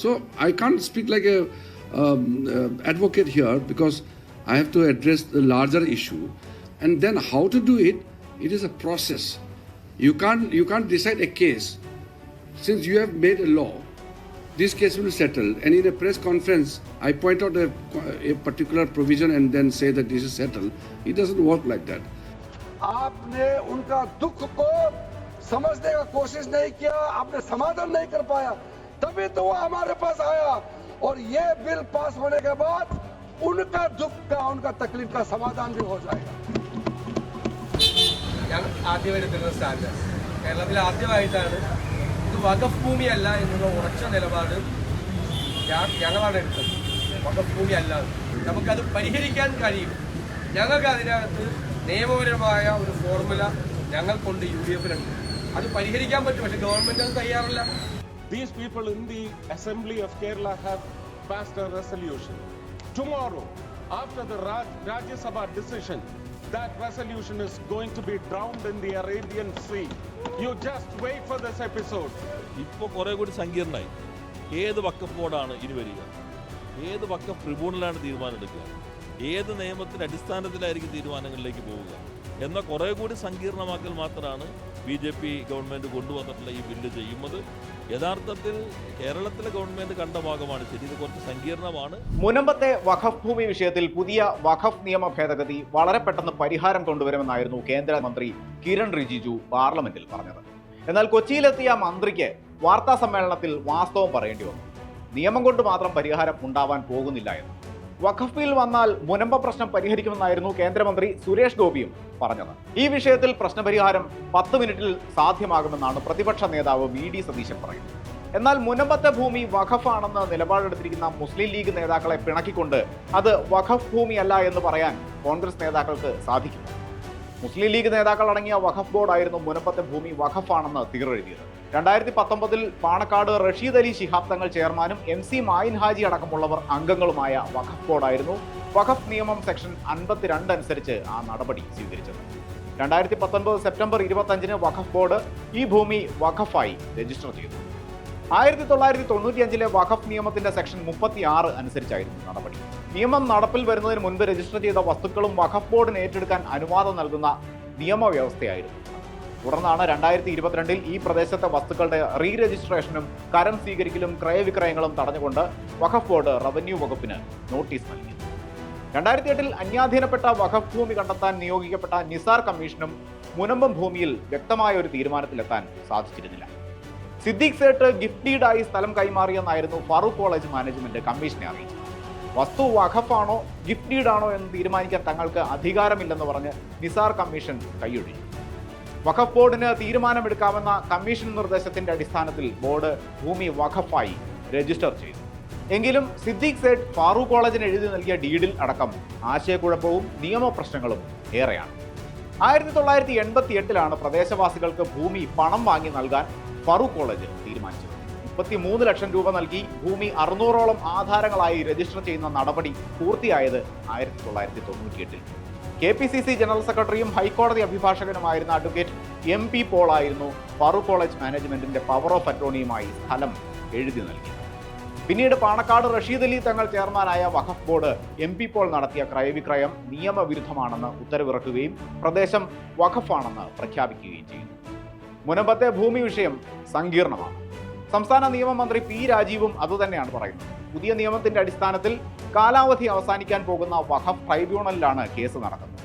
So I can't speak like a um, uh, advocate here because I have to address the larger issue, and then how to do it. It is a process. You can't you can't decide a case since you have made a law. This case will settle, and in a press conference, I point out a, a particular provision and then say that this is settled. It doesn't work like that. आपने उनका दुख को समझने का कोशिश नहीं किया आपने समाधान नहीं कर पाया तभी तो वो हमारे पास आया और ये बिल पास होने के बाद उनका दुख का उनका तकलीफ का समाधान भी हो जाएगा ഞാൻ ആദ്യമായി എടുക്കുന്ന സ്റ്റാൻഡ് കേരളത്തിൽ ആദ്യമായിട്ടാണ് ഇത് വകഫ് ഭൂമിയല്ല എന്നുള്ള ഉറച്ച നിലപാട് ഞാൻ- ഞങ്ങളാണ് എടുത്തത് വകഫ് ഭൂമി അല്ല എന്ന്. നമുക്കത് പരിഹരിക്കാൻ കഴിയും ഞങ്ങൾക്ക് അതിനകത്ത് നിയമപരമായ ഒരു ഫോർമുല ഞങ്ങൾക്കുണ്ട് യു ഡി എഫിനുണ്ട് അത് പരിഹരിക്കാൻ പറ്റും പക്ഷെ ഗവൺമെന്റ് അത് തയ്യാറല്ല These people in the Assembly of Kerala have passed a resolution. Tomorrow, after the Raj- Rajya Sabha decision, that resolution is going to be drowned in the Arabian Sea. You just wait for this episode. ഇപ്പോൾ കുറേ കൂടി സങ്കീർണമായി ഏത് വക്കഫ് ബോർഡാണ് ഇനി വരിക ഏത് വക്കഫ് ട്രിബ്യൂണലാണ് തീരുമാനമെടുക്കുക ഏത് നിയമത്തിന്റെ അടിസ്ഥാനത്തിലായിരിക്കും തീരുമാനങ്ങളിലേക്ക് പോവുക? എന്ന കുറേ കൂടി സങ്കീർണമാക്കൽ മാത്രമാണ് ബി ജെ പി ഗവൺമെന്റ് കൊണ്ടുവന്നിട്ടുള്ള ഈ ബില്ല് ചെയ്യുന്നത്. യഥാർത്ഥത്തിൽ കേരളത്തിലെ ഗവൺമെന്റ് കണ്ട ഭാഗമാണ്. ശരി ഇത് കുറച്ച് സങ്കീർണമാണ്. മുനമ്പത്തെ വഖഫ് ഭൂമി വിഷയത്തിൽ പുതിയ വഖഫ് നിയമ ഭേദഗതി വളരെ പെട്ടെന്ന് പരിഹാരം കൊണ്ടുവരുമെന്നായിരുന്നു കേന്ദ്രമന്ത്രി കിരൺ റിജിജു പാർലമെന്റിൽ പറഞ്ഞത്. എന്നാൽ കൊച്ചിയിലെത്തിയ മന്ത്രിക്ക് വാർത്താ സമ്മേളനത്തിൽ വാസ്തവം പറയേണ്ടി വന്നു. നിയമം കൊണ്ട് മാത്രം പരിഹാരം ഉണ്ടാവാൻ പോകുന്നില്ല എന്ന്. വഖഫ് ബിൽ വന്നാൽ മുനമ്പ പ്രശ്നം പരിഹരിക്കുമെന്നായിരുന്നു കേന്ദ്രമന്ത്രി സുരേഷ് ഗോപിയും പറഞ്ഞത്. ഈ വിഷയത്തിൽ പ്രശ്നപരിഹാരം പത്ത് മിനിറ്റിൽ സാധ്യമാകുമെന്നാണ് പ്രതിപക്ഷ നേതാവ് വി ഡി സതീശൻ പറയുന്നത്. എന്നാൽ മുനമ്പത്തെ ഭൂമി വഖഫാണെന്ന് നിലപാടെടുത്തിരിക്കുന്ന മുസ്ലിം ലീഗ് നേതാക്കളെ പിണക്കിക്കൊണ്ട് അത് വഖഫ് ഭൂമിയല്ല എന്ന് പറയാൻ കോൺഗ്രസ് നേതാക്കൾക്ക് സാധിക്കും മുസ്ലിം ലീഗ് നേതാക്കൾ അടങ്ങിയ വഖഫ് ബോർഡായിരുന്നു മുനപ്പത്തെ ഭൂമി വഖഫാണെന്ന് തീറെഴുതിയത് രണ്ടായിരത്തി പത്തൊമ്പതിൽ പാണക്കാട് റഷീദ് അലി ശിഹാബ് തങ്ങൾ ചെയർമാനും എം സി മായിൻ ഹാജി അടക്കമുള്ളവർ അംഗങ്ങളുമായ വഖഫ് ബോർഡായിരുന്നു വഖഫ് നിയമം സെക്ഷൻ അൻപത്തിരണ്ട് അനുസരിച്ച് ആ നടപടി സ്വീകരിച്ചത്. രണ്ടായിരത്തി പത്തൊൻപത് സെപ്റ്റംബർ ഇരുപത്തഞ്ചിന് വഖഫ് ബോർഡ് ഈ ഭൂമി വഖഫായി രജിസ്റ്റർ ചെയ്തു. ആയിരത്തി തൊള്ളായിരത്തി തൊണ്ണൂറ്റിയഞ്ചിലെ വഖഫ് നിയമത്തിന്റെ സെക്ഷൻ മുപ്പത്തി ആറ് അനുസരിച്ചായിരുന്നു നടപടി. നിയമം നടപ്പിൽ വരുന്നതിന് മുൻപ് രജിസ്റ്റർ ചെയ്ത വസ്തുക്കളും വഖഫ് ബോർഡിന് ഏറ്റെടുക്കാൻ അനുവാദം നൽകുന്ന നിയമവ്യവസ്ഥയായിരുന്നു. തുടർന്നാണ് രണ്ടായിരത്തി ഇരുപത്തിരണ്ടിൽ ഈ പ്രദേശത്തെ വസ്തുക്കളുടെ റീ രജിസ്ട്രേഷനും കരം സ്വീകരിക്കലും ക്രയവിക്രയങ്ങളും തടഞ്ഞുകൊണ്ട് വഖഫ് ബോർഡ് റവന്യൂ വകുപ്പിന് നോട്ടീസ് നൽകി. രണ്ടായിരത്തി എട്ടിൽ അന്യാധീനപ്പെട്ട വഖഫ് ഭൂമി കണ്ടെത്താൻ നിയോഗിക്കപ്പെട്ട നിസാർ കമ്മീഷനും മുനമ്പം ഭൂമിയിൽ വ്യക്തമായ ഒരു തീരുമാനത്തിലെത്താൻ സാധിച്ചിരുന്നില്ല. സിദ്ദീഖ് സേട്ട് ഗിഫ്റ്റ് ഡീഡായി സ്ഥലം കൈമാറിയെന്നായിരുന്നു ഫറൂഖ് കോളേജ് മാനേജ്മെന്റ് കമ്മീഷനെ അറിയിച്ചത്. വസ്തു വഖഫാണോ ഗിഫ്റ്റ് ഡീഡാണോ എന്ന് തീരുമാനിക്കാൻ തങ്ങൾക്ക് അധികാരമില്ലെന്ന് പറഞ്ഞ് നിസാർ കമ്മീഷൻ കൈയൊഴിഞ്ഞു. വഖഫ് ബോർഡിന് തീരുമാനമെടുക്കാമെന്ന കമ്മീഷൻ നിർദ്ദേശത്തിന്റെ അടിസ്ഥാനത്തിൽ ബോർഡ് ഭൂമി വഖഫായി രജിസ്റ്റർ ചെയ്തു. എങ്കിലും സിദ്ദീഖ് സേഠ് ഫാറൂഖ് കോളേജിന് എഴുതി നൽകിയ ഡീഡിൽ അടക്കം ആശയക്കുഴപ്പവും നിയമപ്രശ്നങ്ങളും ഏറെയാണ്. ആയിരത്തി തൊള്ളായിരത്തി എൺപത്തി എട്ടിലാണ് പ്രദേശവാസികൾക്ക് ഭൂമി പണം വാങ്ങി നൽകാൻ ഫറൂഖ് കോളേജ് തീരുമാനിച്ചത്. മുപ്പത്തി മൂന്ന് ലക്ഷം രൂപ നൽകി ഭൂമി അറുന്നൂറോളം ആധാരങ്ങളായി രജിസ്റ്റർ ചെയ്യുന്ന നടപടി പൂർത്തിയായത് ആയിരത്തി തൊള്ളായിരത്തി തൊണ്ണൂറ്റിയെട്ടിൽ K P C C general സെക്രട്ടറിയും ഹൈക്കോടതി അഭിഭാഷകനുമായിരുന്ന അഡ്വക്കേറ്റ് എം പി പോളായിരുന്നു ഫറൂഖ് കോളേജ് മാനേജ്മെന്റിന്റെ പവർ ഓഫ് അറ്റോണിയുമായി സ്ഥലം എഴുതി നൽകി. പിന്നീട് പാണക്കാട് റഷീദ് അലി തങ്ങൾ ചെയർമാനായ Waqf board M P Paul നടത്തിയ ക്രയവിക്രയം നിയമവിരുദ്ധമാണെന്ന് ഉത്തരവിറക്കുകയും പ്രദേശം വഖഫാണെന്ന് പ്രഖ്യാപിക്കുകയും ചെയ്തു. മുനമ്പത്തെ ഭൂമി വിഷയം സങ്കീർണമാണ്. സംസ്ഥാന നിയമമന്ത്രി പി രാജീവും അതുതന്നെയാണ് പറയുന്നത്. പുതിയ നിയമത്തിന്റെ അടിസ്ഥാനത്തിൽ കാലാവധി അവസാനിക്കാൻ പോകുന്ന വഖഫ് ട്രൈബ്യൂണലിലാണ് കേസ് നടക്കുന്നത്.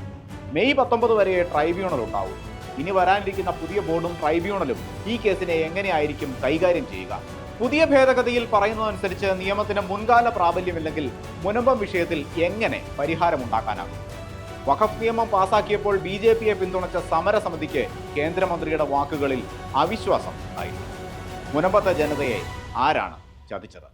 മെയ് പത്തൊമ്പത് വരെ ട്രൈബ്യൂണൽ ഉണ്ടാവും. ഇനി വരാനിരിക്കുന്ന പുതിയ ബോർഡും ട്രൈബ്യൂണലും ഈ കേസിനെ എങ്ങനെയായിരിക്കും കൈകാര്യം ചെയ്യുക? പുതിയ ഭേദഗതിയിൽ പറയുന്നതനുസരിച്ച് നിയമത്തിന് മുൻകാല പ്രാബല്യമില്ലെങ്കിൽ മുനമ്പം വിഷയത്തിൽ എങ്ങനെ പരിഹാരമുണ്ടാക്കാനാകും? വഖഫ് നിയമം പാസാക്കിയപ്പോൾ ബി ജെ പിയെ പിന്തുണച്ച സമരസമിതിക്ക് കേന്ദ്രമന്ത്രിയുടെ വാക്കുകളിൽ അവിശ്വാസം ഉണ്ടായിരുന്നു. മുനമ്പത്തെ ജനതയെ ആരാണ് ചതിച്ചത്?